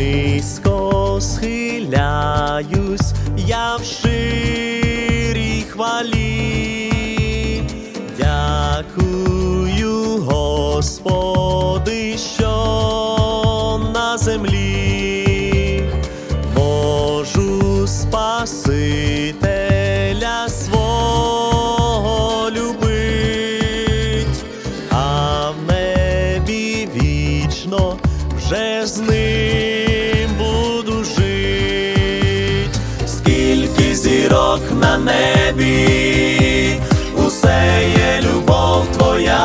низько схиляюсь, я в ширій хвалі, дякую, Господи, що на землі можу спасити. На небі, усе є любов твоя,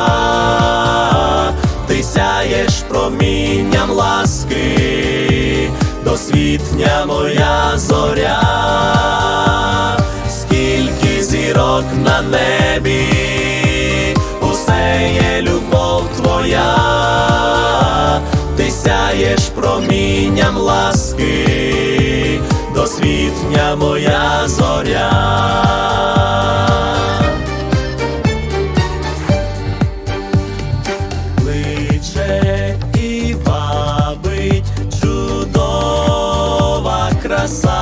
ти сяєш промінням ласки, досвітня моя зоря, скільки зірок на небі, усе є любов твоя, ти сяєш промінням ласки, досвітня моя зоря. Кличе і вабить чудова краса,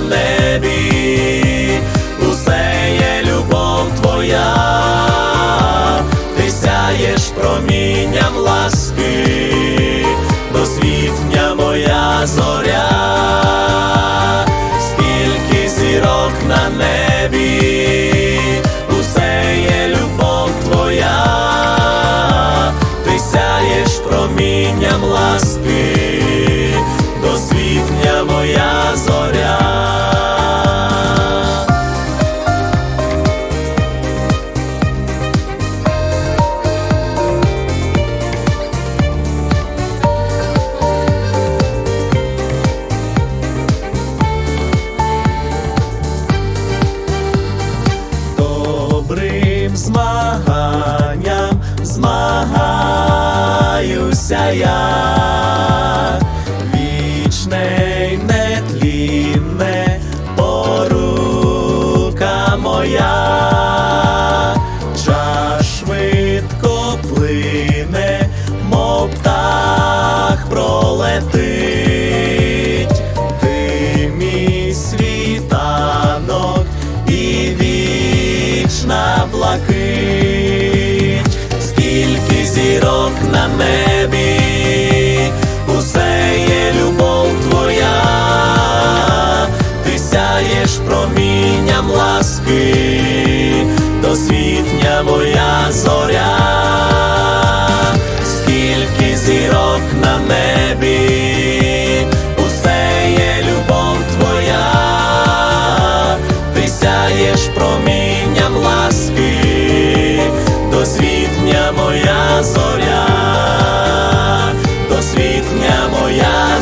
небі, усе є любов твоя, ти сяєш промінням ласки, досвітня моя зоря, скільки зірок на небі, усе є любов твоя, ти сяєш промінням ласки, добрим змаганням змагаюся я, зоря, скільки зірок на небі, усе є любов твоя, ти сяєш промінням ласки, дозвітня моя зоря, досвітня моя.